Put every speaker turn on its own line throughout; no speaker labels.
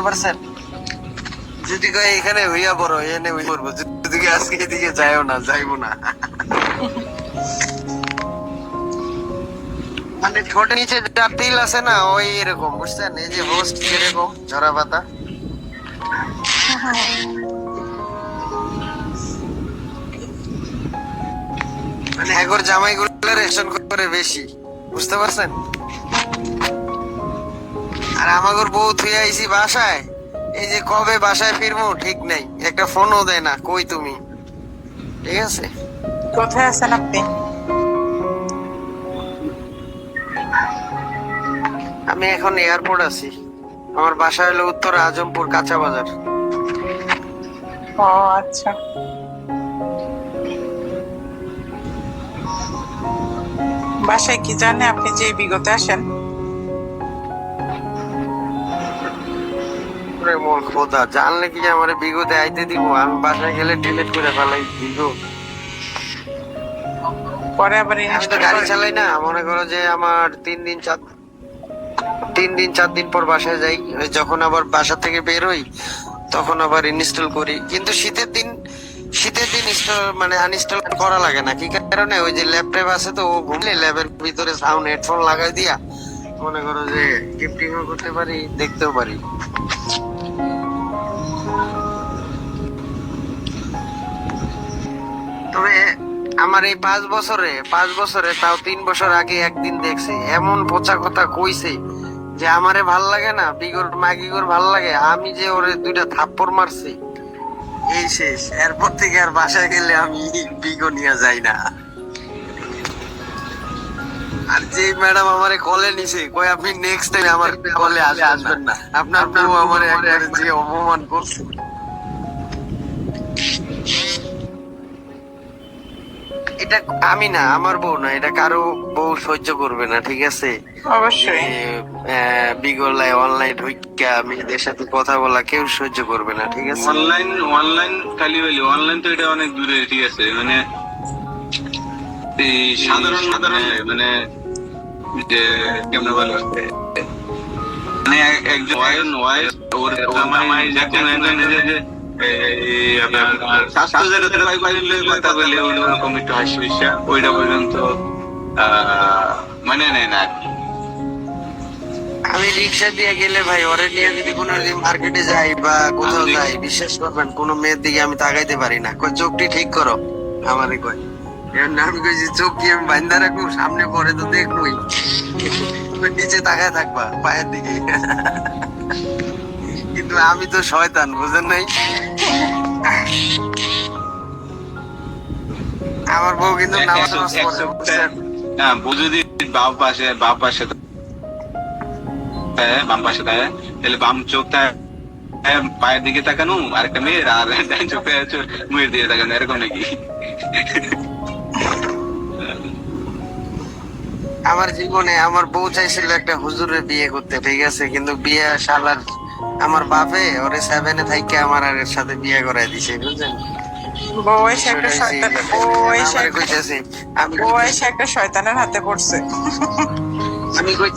বুঝতে পারছেন? যদি এখানে হইয়া বড় এনে হইয়া পড়ব। যদি আজকে এদিকে যাইও না, যাইবো না। মানে ঠোঁটের নিচে যা তিল আছে না, ওই এরকম, বুঝছেন? এই যে হোস্ট এরকম ঝরা পাতা। মানে রেশন করে বেশি, বুঝতে পারছেন? আর আমাগর বউ থুই আইছি বাসায়। এই যে কবে বাসায় ফিরবো ঠিক নাই। একটা ফোনও দেয় না কই তুমি? ঠিক আছে?
কোথায় আছেন আপনি?
আমি এখন এয়ারপোর্ট আছি। আমার বাসা হলো উত্তর আজমপুর কাঁচা বাজার।
ও আচ্ছা। বাসায় কি জানে আপনি যে বিগতে আসেন?
ওরে খোদা জানলে কি আমার বিগতে আইতে দিব? আমি বাসায় গেলে ডিলিট করে ফেলাই বিগো
পরে আবার
আমি তো গাড়ি চালাই না। মনে করো যে আমার তিন দিন চার তিন দিন চার দিন পর বাসায় যাই। যখন আবার বাসা থেকে বের হই তখন আবার ইনস্টল করি। কিন্তু শীতের দিন শীতের দিন ইনস্টল মানে আনইনস্টল করা লাগে না। কি কারণে? ওই যে ল্যাপটপ আছে তো ও ঘুমলে ল্যাবের ভিতরে সাউন্ড হেডফোন লাগাই দিয়া মনে করো যে গিফটিংও করতে পারি দেখতেও পারি। তবে আমার এই পাঁচ বছরে পাঁচ বছরে তাও তিন বছর আগে একদিন দেখছি, এমন পচা কথা কইছে যে আমারে ভালো লাগে না, বিগর, মাগিগর ভালো লাগে, আমি যে ওরে দুইটা থাপ্পড় মারছি, এই শেষ। এরপর থেকে আর বাসায় গেলে আমি বিগো নিয়ে যাই না। আর যে ম্যাডাম আমারে কলে নিছে কই আপনি নেক্সট টাইম আমার কলে আসবেন না। আপনার বউ আমারে একবার যে অপমান করছে। এটা আমি না আমার বউ না এটা কারও বউ সহ্য করবে না ঠিক আছে?
অবশ্যই।
বিগলায় অনলাইন ঢুকা মেয়েদের সাথে কথা বলা কেউ সহ্য করবে না ঠিক আছে?
অনলাইন অনলাইন খালি বলি অনলাইন তো এটা অনেক দূরে ঠিক আছে? মানে এই সাধারণ সাধারণ মানে যে কেমন বলো? মানে এক- একজন ওয়াইন ওয়াইন ওর জামাই যাকে যে না।
আমি রিক্সা দিয়ে গেলে ভাই ওরে নিয়ে যদি কোনো মার্কেটে যাই বা কোথাও যাই বিশ্বাস করবেন কোনো মেয়ের দিকে আমি তাকাইতে পারি না কই চোখটি ঠিক করো আমারে কয় এর নাম কইছি চোখ কি আমি বান্ধা রাখব সামনে পরে তো দেখবই কই নিচে তাকায় থাকবা পায়ের দিকে কিন্তু আমি তো শয়তান, বুঝেন নাই আমার বউ কিন্তু নামাজ পড়ে বুঝছেন?
না বউ যদি বাম পাশে বাম পাশে বাম পাশে থাকে তাহলে বাম চোখটা পায়ের দিকে তাকানো আর একটা মেয়ের আর ডান চোখে মেয়ের দিকে তাকানো এরকম নাকি?
আমার জীবনে আমার বউ চাইছিল একটা হুজুরের বিয়ে করতে ঠিক আছে? কিন্তু বিয়ে শালার আমার বাপে ওরে সেভেনে থাইকে আমার আর এর সাথে বিয়ে করাই দিছে বুঝছেন
একটা শয়তান একটা-
আমি
বউ এসে একটা শয়তানের হাতে পড়ছে।
আমি কই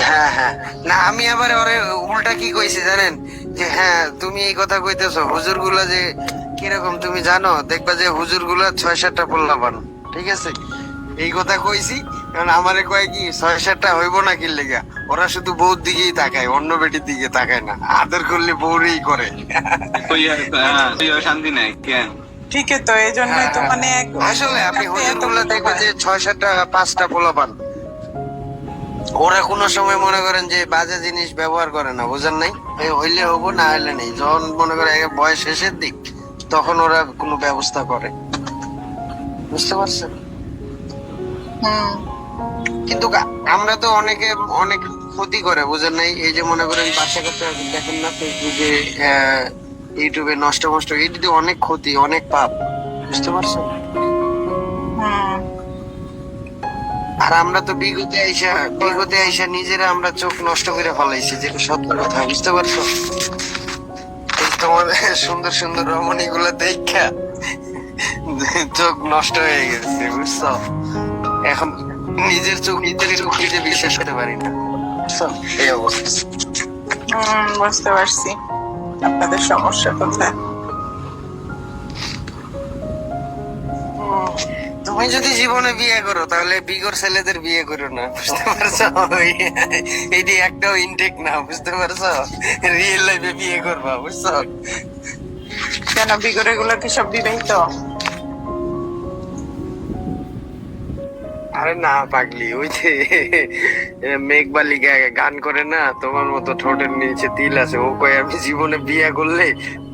হ্যাঁ হ্যাঁ। না আমি আবার ওরে উল্টা কি কইছি জানেন? যে হ্যাঁ তুমি এই কথা কইতেছো হুজুরগুলা যে কীরকম তুমি জানো? দেখবা যে হুজুরগুলা ছয় সাতটা পান ঠিক আছে? এই কথা কইছি কারণ আমারে কয় কি ছয় সাতটা হইব না কি লেগা? ওরা শুধু বউর দিকেই তাকায় অন্য বেটির দিকে তাকায় না। আদর করলে বউরেই করে।
হ্যাঁ, শান্তি নাই কেন?
ঠিকই তো এই জন্যই তো মানে
আসলে আপনি
এত
হুজুরগুলা
কিছু
দেখবেন যে ছয় সাতটা পাঁচটা পোলা পান ওরা কোনো সময় মনে করেন যে বাজে জিনিস ব্যবহার করে না বুঝেন নাই? হইলে হব না হইলে নেই। যখন মনে করে বয়স শেষের দিক তখন ওরা কোনো ব্যবস্থা করে। বুঝতে পারছেন? কিন্তু আমরা তো অনেকে অনেক ক্ষতি করে বুঝেন নাই? এই যে মনে করেন বাচ্চা কাচ্চা দেখেন না ফেসবুকে ইউটিউবে নষ্ট নষ্ট এটিতে অনেক ক্ষতি অনেক পাপ বুঝতে পারছেন? আর আমরা তো বিগতে আইসা বিগতে আইসা নিজেরা আমরা চোখ নষ্ট করে ফলাইছি যেটা সত্য কথা বুঝতে পারছ তোমার সুন্দর সুন্দর রমণী গুলো দেখা চোখ নষ্ট হয়ে গেছে বুঝছ? এখন নিজের চোখ নিজের চোখ নিজে বিশ্বাস করতে পারি না। এই অবস্থা।
বুঝতে পারছি। আপনাদের সমস্যা কোথায়?
তুমি যদি জীবনে বিয়ে করো তাহলে বিগর ছেলেদের বিয়ে করো না বুঝতে পারছ? এটি একটাও ইনটেক না বুঝতে পারছ? রিয়েল লাইফে বিয়ে করবা বুঝছ?
কেন বিগড়ে গুলো কি সব বিবাহিত
আরে না পাগলি ওই যে মেঘবালিকা গান করে না তোমার মতো ঠোঁটের নিচে তিল আছে ও কয় আমি জীবনে বিয়ে করলে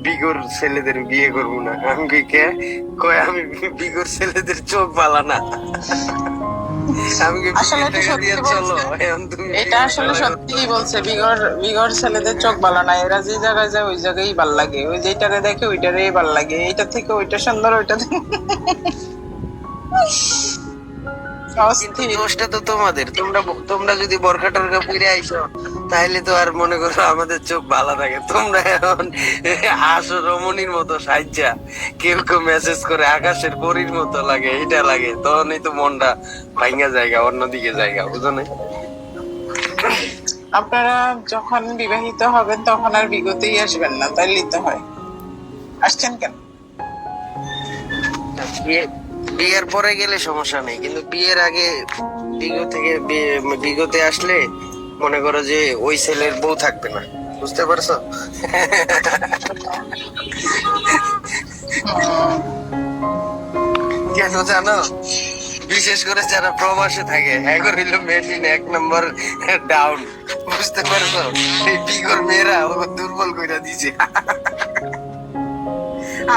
বিগর ছেলেদের বিয়ে করব না। আমি কি কে? কয় আমি বিগর ছেলেদের চোখ বালা না।
এটা এটা আসলে সত্যিই বলছে বিগর বিগর ছেলেদের চোখ ভালো না। এরা যে জায়গায় যায় ওই জায়গায় ভালো লাগে। ওই দেখে ওইটারেই ভালো লাগে। এইটা থেকে ওইটা সুন্দর ওইটা
কিন্তু দোষটা তো তোমাদের। তোমরা তোমরা যদি বরখা টরখা ফিরে আইসো তাহলে তো আর মনে করো আমাদের চোখ ভালো থাকে। তোমরা এখন আসো রমণীর মতো সাজ্জা। কেউ কেউ মেসেজ করে আকাশের পরীর মতো লাগে এটা লাগে। তখনই তো মনটা ভাঙ্গা জায়গা অন্যদিকে জায়গা বুঝো না
আপনারা যখন বিবাহিত হবেন তখন আর বিগতেই আসবেন না তাইলেই তো হয়। আসছেন কেন?
বিয়ের পরে গেলে সমস্যা নেই, কিন্তু বিয়ের আগে বিগো থেকে বিগতে আসলে মনে করো যে ওই ছেলের বউ থাকবে না, বুঝতে পারছ? কেন জানো? বিশেষ করে যারা প্রবাসে থাকে এখন হইল মেশিন, এক নম্বর ডাউন বুঝতে পারছ? এই বিগর মেয়েরা দুর্বল করে দিছে।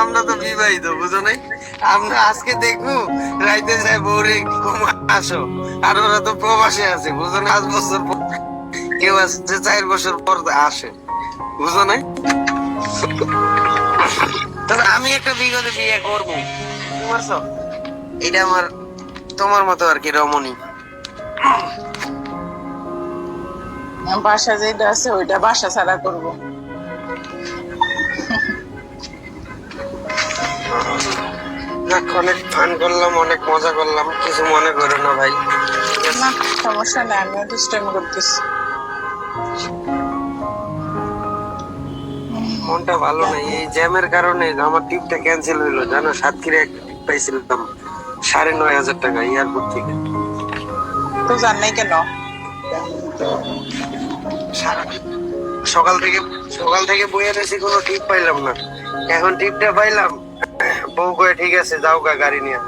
আমরা তো বিবাহিত, বুঝো নাই? আমরা আজকে দেখব, রাইতে যাই বৌরে আসো। আর ওরা তো প্রবাসে আছে, বুঝো না পাঁচ বছর কেউ আসছে, চার বছর পর আসে, বুঝো নাই? তবে আমি একটা বিগত বিয়ে করব। বুঝতে এটা আমার তোমার মতো আর কি, রমণী।
বাসা যেটা আছে, ওইটা বাসা ছাড়া করব।
যাক, অনেক ফান করলাম অনেক মজা করলাম। কিছু মনে করো না ভাই।
না সমস্যা নেই আমিও দুষ্টামি করতেছি।
মনটা ভালো নেই এই জ্যামের কারণে আমার ট্রিপটা ক্যান্সেল হইল জানো সাতক্ষীরা একটা ট্রিপ পাইছিলাম সাড়ে নয় হাজার টাকা এয়ারপোর্ট থেকে।
তো জান নাই কেন?
সারা- সকাল থেকে সকাল থেকে বইয়ে রয়েছি কোনো ট্রিপ পাইলাম না। এখন ট্রিপটা পাইলাম বউ কয়ে ঠিক আছে যাও গা গাড়ি নিয়ে